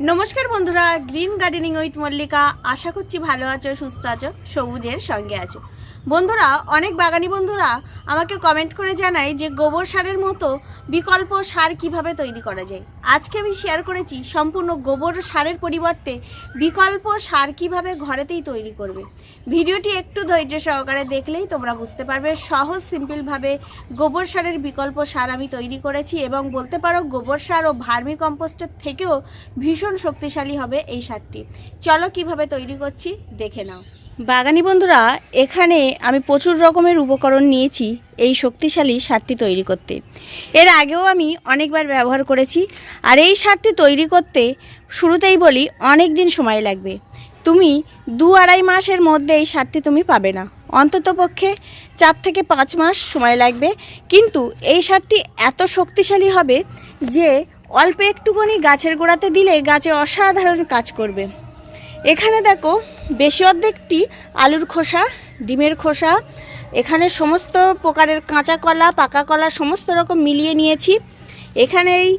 নমস্কার বন্ধুরা, green gardening with Mallika. আশা করছি ভালো আছো, সুস্থ আছো, সবুজের সঙ্গে আছো। বন্ধুরা, অনেক বাগানি বন্ধুরা, আমাকে কমেন্ট করে জানায় যে গোবর সারের মতো বিকল্প সার কীভাবে তৈরি করা যায়। আজকে আমি শেয়ার করেছি সম্পূর্ণ গোবর সারের পরিবর্তে বিকল্প সার কীভাবে ঘরেতেই তৈরি করবে। ভিডিওটি একটু ধৈর্য সহকারে দেখলেই তোমরা বুঝতে পারবে সহজ, সিম্পলভাবে গোবর সারের বিকল্প সার আমি তৈরি করেছি এবং বলতে পারো গোবর সার ও ভার্মি কম্পোস্টের থেকেও ভীষণ শক্তিশালী হবে এই সারটি। চলো কীভাবে তৈরি করছি, দেখে নাও। বাগানি বন্ধুরা, এখানে আমি প্রচুর রকমের উপকরণ নিয়েছি এই শক্তিশালী সারটি তৈরি করতে। এর আগেও আমি অনেকবার ব্যবহার করেছি, আর এই সারটি তৈরি করতে শুরুতেই বলি অনেক দিন সময় লাগবে। তুমি দু আড়াই মাসের মধ্যে এই সারটি তুমি পাবে না। অন্তত পক্ষে চার থেকে পাঁচ মাস সময় লাগবে। কিন্তু এই সারটি এত শক্তিশালী হবে যে অল্প একটুখানি গাছের গোড়াতে দিলে গাছে অসাধারণ কাজ করবে। এখানে দেখো, বেশি অর্ধেকটি আলুর খোসা, ডিমের খোসা। এখানে সমস্ত প্রকারের কাঁচা কলা, পাকা কলা, সমস্ত রকম মিলিয়ে নিয়েছি। এখানে এই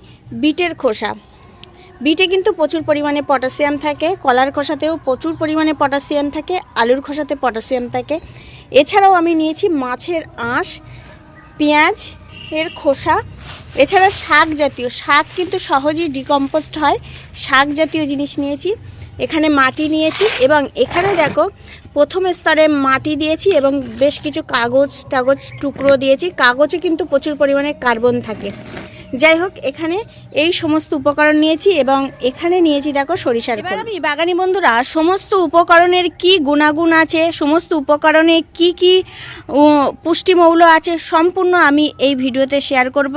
বিটের খোসা। বিটে কিন্তু প্রচুর পরিমাণে পটাশিয়াম থাকে, কলার খোসাতেও প্রচুর পরিমাণে পটাশিয়াম থাকে, আলুর খোসাতে পটাশিয়াম থাকে। এছাড়াও আমি নিয়েছি মাছের আঁশ, পেঁয়াজ এর খোসা। এছাড়া শাক জাতীয়, শাক কিন্তু সহজেই ডিকম্পোস্ট হয়। শাক জাতীয় জিনিস নিয়েছি। এখানে মাটি নিয়েছি এবং এখানে দেখো প্রথম স্তরে মাটি দিয়েছি এবং বেশ কিছু কাগজ টাগজ টুকরো দিয়েছি। কাগজে কিন্তু প্রচুর পরিমাণে কার্বন থাকে। যাই হোক এখানে এই সমস্ত উপকরণ নিয়েছি এবং এখানে নিয়েছি দেখো সরিষার এবার আমি বাগানি বন্ধুরা সমস্ত উপকরণের কি গুণাগুণ আছে সমস্ত উপকরণে কি কি পুষ্টিমৌল আছে সম্পূর্ণ আমি এই ভিডিওতে শেয়ার করব।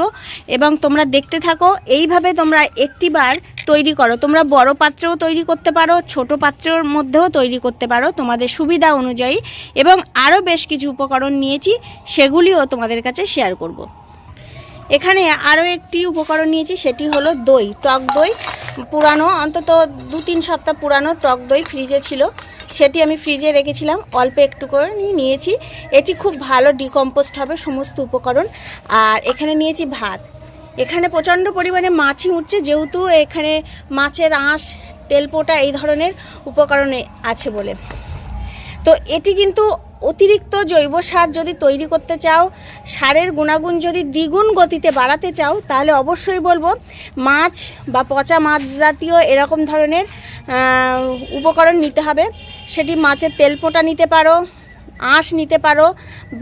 এবং তোমরা দেখতে থাকো। এইভাবে তোমরা একটিবার তৈরি করো। তোমরা বড় পাত্রেও তৈরি করতে পারো, ছোট পাত্রের মধ্যেও তৈরি করতে পারো তোমাদের সুবিধা অনুযায়ী। এবং আরও বেশ কিছু উপকরণ নিয়েছি, সেগুলিও তোমাদের কাছে শেয়ার করব। এখানে আরও একটি উপকরণ নিয়েছি, সেটি হলো দই, টক দই। পুরানো, অন্তত দু তিন সপ্তাহ পুরানো টক দই ফ্রিজে ছিল। সেটি আমি ফ্রিজে রেখেছিলাম, অল্প একটু করে নিয়েছি। এটি খুব ভালো ডিকম্পোস্ট হবে সমস্ত উপকরণ। আর এখানে নিয়েছি ভাত। এখানে প্রচণ্ড পরিমাণে মাছই উঠছে, যেহেতু এখানে মাছের আঁশ, তেলপোটা এই ধরনের উপকরণে আছে বলে। তো এটি কিন্তু অতিরিক্ত জৈব সার যদি তৈরি করতে চাও, সারের গুণাগুণ যদি দ্বিগুণ গতিতে বাড়াতে চাও, তাহলে অবশ্যই বলব মাছ বা পচা মাছ জাতীয় এরকম ধরনের উপকরণ নিতে হবে। সেটি মাছের তেলপোটা নিতে পারো আঁশ নিতে পারো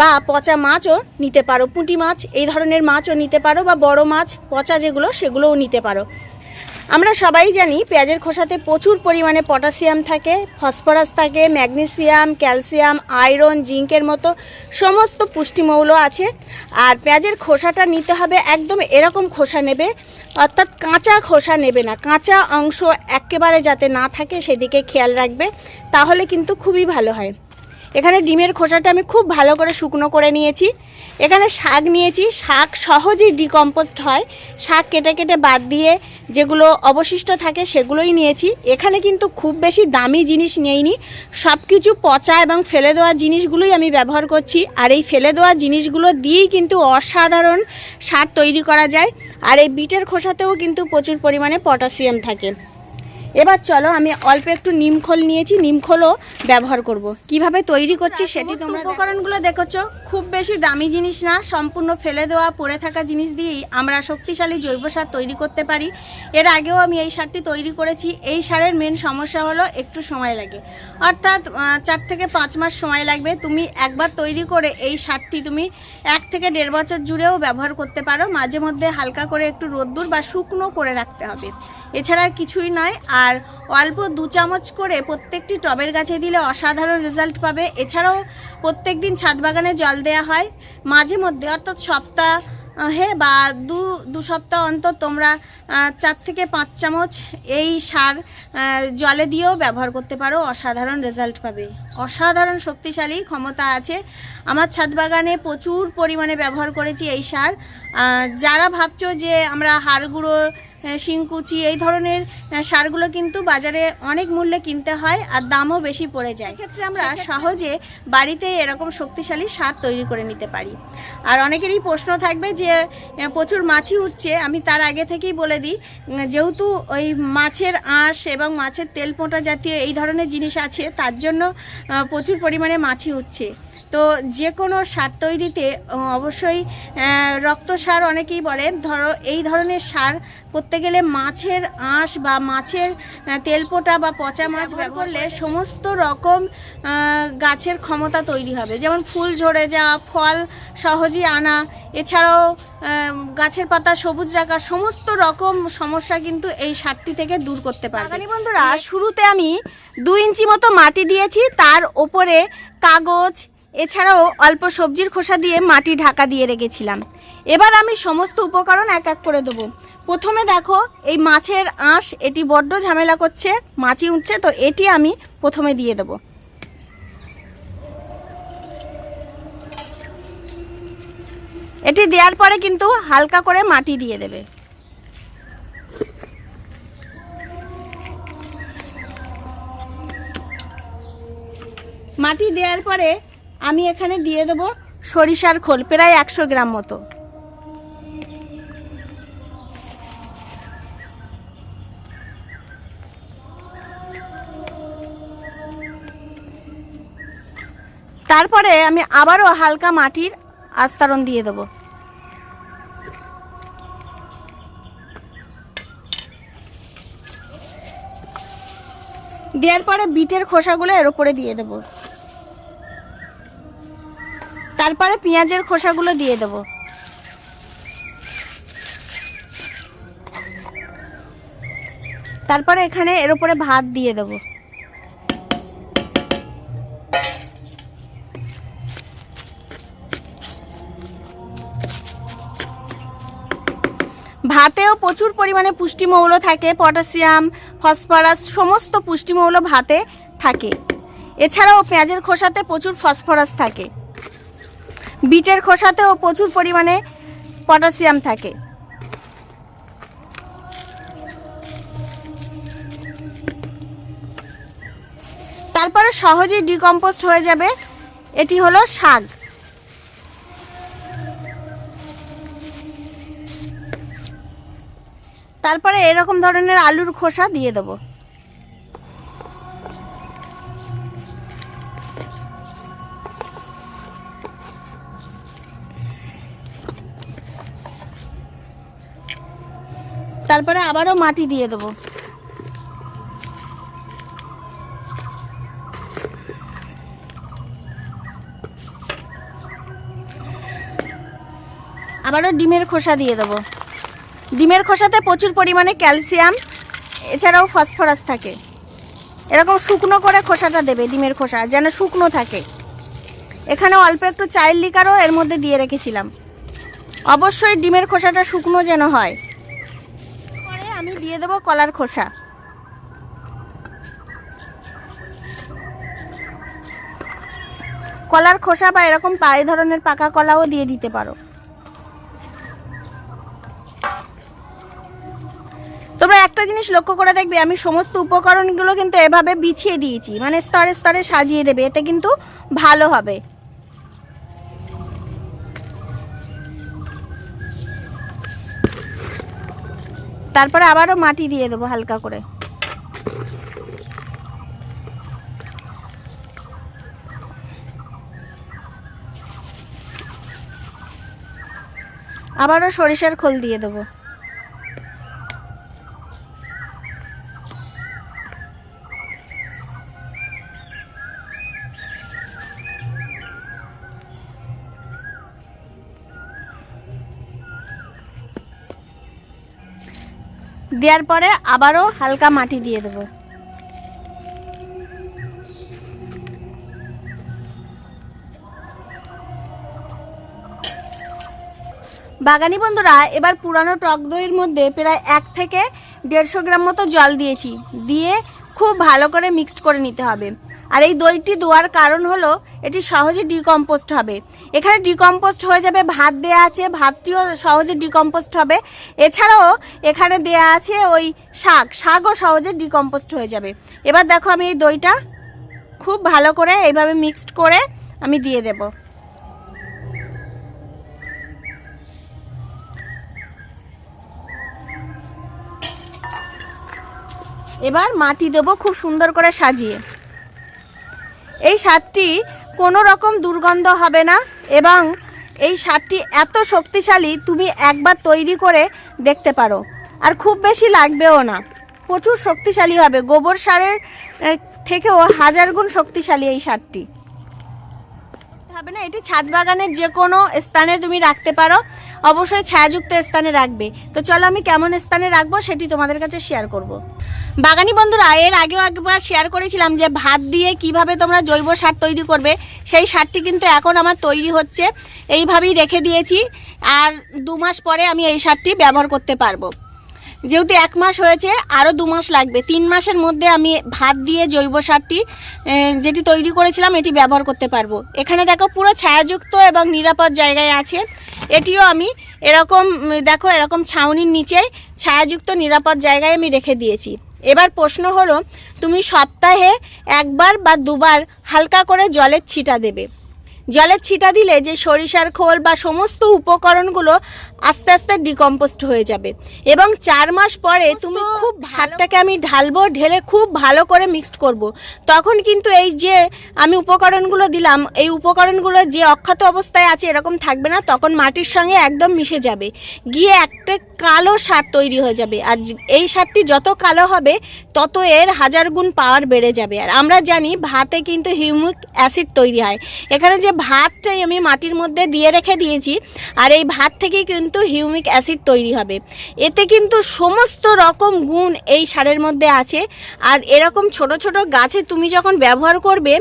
বা পচা মাছও নিতে পারো, পুঁটি মাছ, এই ধরনের মাছও নিতে পারো বা বড় মাছ, পচা যেগুলো সেগুলোও নিতে পারো। আমরা সবাই জানি পেঁয়াজের খোসাতে প্রচুর পরিমাণে পটাশিয়াম থাকে, ফসফরাস থাকে, ম্যাগনেসিয়াম, ক্যালসিয়াম, আয়রন, জিঙ্কের মতো সমস্ত পুষ্টিমৌল আছে। আর পেঁয়াজের খোসাটা নিতে হবে একদম এরকম খোসা নেবে, অর্থাৎ কাঁচা খোসা নেবে না, কাঁচা অংশ একেবারে যাতে না থাকে সেদিকে খেয়াল রাখবে, তাহলে কিন্তু খুবই ভালো হয়। এখানে ডিমের খোসাটা আমি খুব ভালো করে শুকনো করে নিয়েছি। এখানে শাক নিয়েছি। শাক সহজেই ডিকম্পোস্ট হয়। শাক কেটে কেটে বাদ দিয়ে যেগুলো অবশিষ্ট থাকে সেগুলোই নিয়েছি। এখানে কিন্তু খুব বেশি দামি জিনিস নেইনি। সব কিছু পচা এবং ফেলে দেওয়া জিনিসগুলোই আমি ব্যবহার করছি। আর এই ফেলে দেওয়া জিনিসগুলো দিয়েই কিন্তু অসাধারণ সার তৈরি করা যায়। আর এই বিটের খোসাতেও কিন্তু প্রচুর পরিমাণে পটাশিয়াম থাকে। এবার চলো আমি অল্প একটু নিমখোল নিয়েছি নিমখোলও ব্যবহার করব। কীভাবে তৈরি করছি সেটি তোমরা উপকরণগুলো দেখেছ? খুব বেশি দামি জিনিস না সম্পূর্ণ ফেলে দেওয়া পড়ে থাকা জিনিস দিয়েই আমরা শক্তিশালী জৈব সার তৈরি করতে পারি। এর আগেও আমি এই সারটি তৈরি করেছি। এই সারের মেন সমস্যা হলো একটু সময় লাগে। অর্থাৎ চার থেকে পাঁচ মাস সময় লাগবে। তুমি একবার তৈরি করে এই সারটি তুমি এক থেকে দেড় বছর জুড়েও ব্যবহার করতে পারো। মাঝে মধ্যে হালকা করে একটু রোদ্দুর বা শুকনো করে রাখতে হবে। এছাড়া কিছুই নয়। আর অল্প দু চামচ করে প্রত্যেকটি টবের গাছে দিলে অসাধারণ রেজাল্ট পাবে। এছাড়াও প্রত্যেক দিন ছাদ বাগানে জল দেওয়া হয়। মাঝে মধ্যে অর্থাৎ সপ্তাহ হে বা দু দু সপ্তাহ অন্তর তোমরা চার থেকে পাঁচ চামচ এই সার জলে দিয়েও ব্যবহার করতে পারো। অসাধারণ রেজাল্ট পাবে। অসাধারণ শক্তিশালী ক্ষমতা আছে। আমার ছাদ বাগানে প্রচুর পরিমাণে ব্যবহার করেছি এই সার। যারা ভাবছ যে আমরা হাড় গুঁড়ো আহ, শিংকুচি এই ধরনের সারগুলো কিন্তু বাজারে অনেক মূল্যে কিনতে হয় আর দামও বেশি পড়ে যায়। ক্ষেত্রে আমরা সহজে বাড়িতে এরকম শক্তিশালী সার তৈরি করে নিতে পারি। আর অনেকেরই প্রশ্ন থাকবে যে প্রচুর মাছি উঠছে। আমি তার আগে থেকেই বলে দিই যেহেতু ওই মাছের আঁশ এবং মাছের তেল পোঁটা জাতীয় এই ধরনের জিনিস আছে তার জন্য প্রচুর পরিমাণে মাছি উঠছে। তো যে কোনো সার তৈরিতে অবশ্যই রক্ত সার অনেকেই বলে। ধরো এই ধরনের সার করতে গেলে মাছের আঁশ বা মাছের তেলপোটা বা পচা মাছ ব্যবহার করলে সমস্ত রকম গাছের ক্ষমতা তৈরি হবে। যেমন ফুল ঝরে যাওয়া ফল সহজেই আনা এছাড়াও গাছের পাতা সবুজ রাখা সমস্ত রকম সমস্যা কিন্তু এই সারটি থেকে দূর করতে বাগানি বন্ধুরা শুরুতে আমি দু ইঞ্চি মতো মাটি দিয়েছি। তার ওপরে কাগজ এছাড়াও অল্প সবজির খোসা দিয়ে মাটি ঢাকা দিয়ে রেখেছিলাম। এবার আমি সমস্ত উপকরণ এক এক করে দেবো। প্রথমে দেখো, এই মাছের আঁশ, এটি বড্ড ঝামেলা করছে, মাছি উঠছে, তো এটি আমি প্রথমে দিয়ে দেবো। এটি দেওয়ার পরে কিন্তু হালকা করে মাটি দিয়ে দেবে। মাটি দেওয়ার পরে আমি এখানে দিয়ে দেবো সরিষার খোল, প্রায় একশো গ্রাম মতো। তারপরে আমি আবারও হালকা মাটির আস্তরণ দিয়ে দেবো। দেওয়ার পরে বিটের খোসাগুলো এর উপরে দিয়ে দেব। তারপরে পেঁয়াজের খোসাগুলো দিয়ে দেব। তারপরে এখানে এর উপরে ভাত দিয়ে দেব। ভাতেও প্রচুর পরিমাণে পুষ্টিমৌল থাকে, পটাশিয়াম, ফসফরাস, সমস্ত পুষ্টিমৌল ভাতে থাকে। এছাড়াও পেঁয়াজের খোসাতে প্রচুর ফসফরাস থাকে। বিটের খোসাতেও প্রচুর পরিমাণে পটাশিয়াম থাকে। তারপরে সহজেই ডিকম্পোস্ট হয়ে যাবে। এটি হলো শাক। তারপরে এরকম ধরনের আলুর খোসা দিয়ে দেবো। তারপরে আবারও মাটি দিয়ে দেবো। আবারও ডিমের খোসা দিয়ে দেবো। ডিমের খোসাতে প্রচুর পরিমাণে ক্যালসিয়াম, এছাড়াও ফসফরাস থাকে। এরকম শুকনো করে খোসাটা দেবে ডিমের খোসা, যেন শুকনো থাকে। এখানে অল্প একটু চাইল্ড লিকারও এর মধ্যে দিয়ে রেখেছিলাম। অবশ্যই ডিমের খোসাটা শুকনো যেন হয়। দিয়ে দেবো কলার খোসা। কলার খোসা বা এরকম পায়ে ধরনের পাকা কলাও দিয়ে দিতে পারো। তোমরা একটা জিনিস লক্ষ্য করে দেখবে, আমি সমস্ত উপকরণগুলো কিন্তু এভাবে বিছিয়ে দিয়েছি। মানে স্তরে স্তরে সাজিয়ে দেবে, এতে কিন্তু ভালো হবে। তারপরে আবারও মাটি দিয়ে দেবো হালকা করে। আবারও সরিষার খোল দিয়ে দেবো। দেওয়ার পরে আবারও হালকা মাটি দিয়ে দেবো। বাগানি বন্ধুরা, এবার পুরানো টক দইয়ের মধ্যে প্রায় এক থেকে দেড়শো গ্রাম মতো জল দিয়েছি। দিয়ে খুব ভালো করে মিক্সড করে নিতে হবে। আর এই দইটি দেওয়ার কারণ হলো, এটি সহজে ডিকম্পোস্ট হবে। এখানে ডিকম্পোস্ট হয়ে যাবে, ভাত দেয়া আছে, ভাতটিও সহজে ডিকম্পোস্ট হবে। এছাড়াও এখানে দেয়া আছে ওই শাক, শাকও সহজে ডিকম্পোস্ট হয়ে যাবে। এবার দেখো আমি এই দইটা খুব ভালো করে এইভাবে মিক্সড করে আমি দিয়ে দেব। এবার মাটি দেবো খুব সুন্দর করে সাজিয়ে। এই সারটি কোনো রকম দুর্গন্ধ হবে না এবং এই সারটি এত শক্তিশালী তুমি একবার তৈরি করে দেখতে পারো। আর খুব বেশি লাগবেও না। প্রচুর শক্তিশালী হবে। গোবর সারের থেকেও হাজার গুণ শক্তিশালী এই সারটি হবে না, এটি ছাদ বাগানের যে কোনো স্থানে তুমি রাখতে পারো। অবশ্যই ছায়াযুক্ত স্থানে রাখবে। তো চলো আমি কেমন স্থানে রাখব সেটি তোমাদের কাছে শেয়ার করব। বাগানি বন্ধুরা, এর আগেও একবার শেয়ার করেছিলাম যে ভাত দিয়ে কীভাবে তোমরা জৈব সার তৈরি করবে। সেই সারটি কিন্তু এখন আমার তৈরি হচ্ছে। এইভাবেই রেখে দিয়েছি। আর দু মাস পরে আমি এই সারটি ব্যবহার করতে পারব। যেহেতু এক মাস হয়েছে আরও দু মাস লাগবে। তিন মাসের মধ্যে আমি ভাত দিয়ে জৈব সারটি যেটি তৈরি করেছিলাম, এটি ব্যবহার করতে পারব। এখানে দেখো পুরো ছায়াযুক্ত এবং নিরাপদ জায়গায় আছে। এটিও আমি এরকম, দেখো এরকম ছাউনির নিচে ছায়াযুক্ত নিরাপদ জায়গায় আমি রেখে দিয়েছি। এবার প্রশ্ন হলো, তুমি সপ্তাহে একবার বা দুবার হালকা করে জলের ছিটা দেবে। জলের ছিটা দিলে যে সরিষার খোল বা সমস্ত উপকরণগুলো আস্তে আস্তে ডিকম্পোস্ট হয়ে যাবে। এবং চার মাস পরে তুমি খুব সারটাকে আমি ঢালবো ঢেলে খুব ভালো করে মিক্সড করব। তখন কিন্তু এই যে আমি উপকরণগুলো দিলাম এই উপকরণগুলো যে অক্ষত অবস্থায় আছে এরকম থাকবে না তখন মাটির সঙ্গে একদম মিশে যাবে। গিয়ে একটা কালো সার তৈরি হয়ে যাবে। আর এই সারটি যত কালো হবে তত এর হাজার গুণ পাওয়ার বেড়ে যাবে। আর আমরা জানি ভাতে কিন্তু হিউমিক অ্যাসিড তৈরি হয়। এখানে যে ভাতটাই আমি মাটির মধ্যে দিয়ে রেখে দিয়েছি। আর এই ভাত থেকেই কিন্তু হিউমিক অ্যাসিড তৈরি হবে। এতে কিন্তু সমস্ত রকম গুণ এই সারের মধ্যে আছে। আর এরকম ছোট ছোট গাছে তুমি যখন ব্যবহার করবে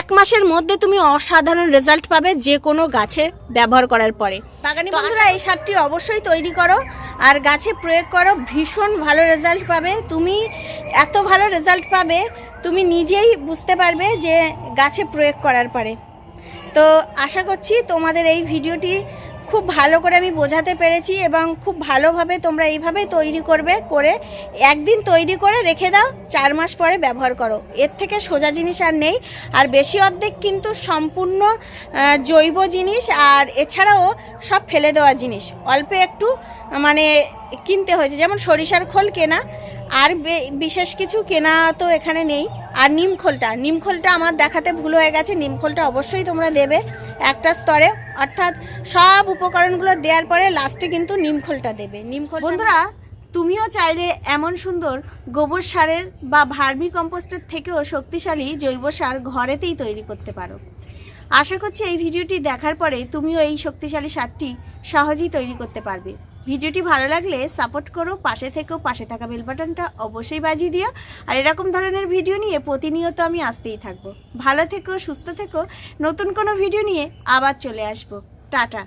এক মাসের মধ্যে তুমি অসাধারণ রেজাল্ট পাবে যে কোনো গাছে ব্যবহার করার পরে। বাগানি বন্ধুরা এই সারটি অবশ্যই তৈরি করো। আর গাছে প্রয়োগ করো ভীষণ ভালো রেজাল্ট পাবে। তুমি এত ভালো রেজাল্ট পাবে তুমি নিজেই বুঝতে পারবে যে গাছে প্রয়োগ করার পরে। তো আশা করছি তোমাদের এই ভিডিওটি খুব ভালো করে আমি বোঝাতে পেরেছি এবং খুব ভালোভাবে তোমরা এইভাবে তৈরি করবে, করে একদিন তৈরি করে রেখে দাও, চার মাস পরে ব্যবহার করো। এর থেকে সোজা জিনিস আর নেই। আর বেশি অর্ধেক কিন্তু সম্পূর্ণ জৈব জিনিস আর এছাড়াও সব ফেলে দেওয়া জিনিস। অল্প একটু মানে কিনতে হয়েছে। যেমন সরিষার খোল কেনা, আর বিশেষ কিছু কেনা তো এখানে নেই। আর নিমখোলটা নিমখোলটা আমার দেখাতে ভুল হয়ে গেছে নিমখোলটা অবশ্যই তোমরা দেবে একটা স্তরে। অর্থাৎ সব উপকরণগুলো দেওয়ার পরে লাস্টে কিন্তু নিমখোলটা দেবে। নিমখোল বন্ধুরা, তুমিও চাইলে এমন সুন্দর গোবর সারের বা ভার্মি কম্পোস্টের থেকেও শক্তিশালী জৈব সার ঘরেতেই তৈরি করতে পারো। আশা করছি এই ভিডিওটি দেখার পরে তুমিও এই শক্তিশালী সারটি সহজেই তৈরি করতে পারবে। ভিডিওটি ভালো লাগলে সাপোর্ট করো, পাশে থেকেও পাশে থাকা বেল বাটনটা অবশ্যই বাজিয়ে দিও। আর এরকম ধরনের ভিডিও নিয়ে প্রতিনিয়ত আমি আসতেই থাকব। ভালো থেকো, সুস্থ থেকো, নতুন কোনো ভিডিও নিয়ে আবার চলে আসব। টাটা।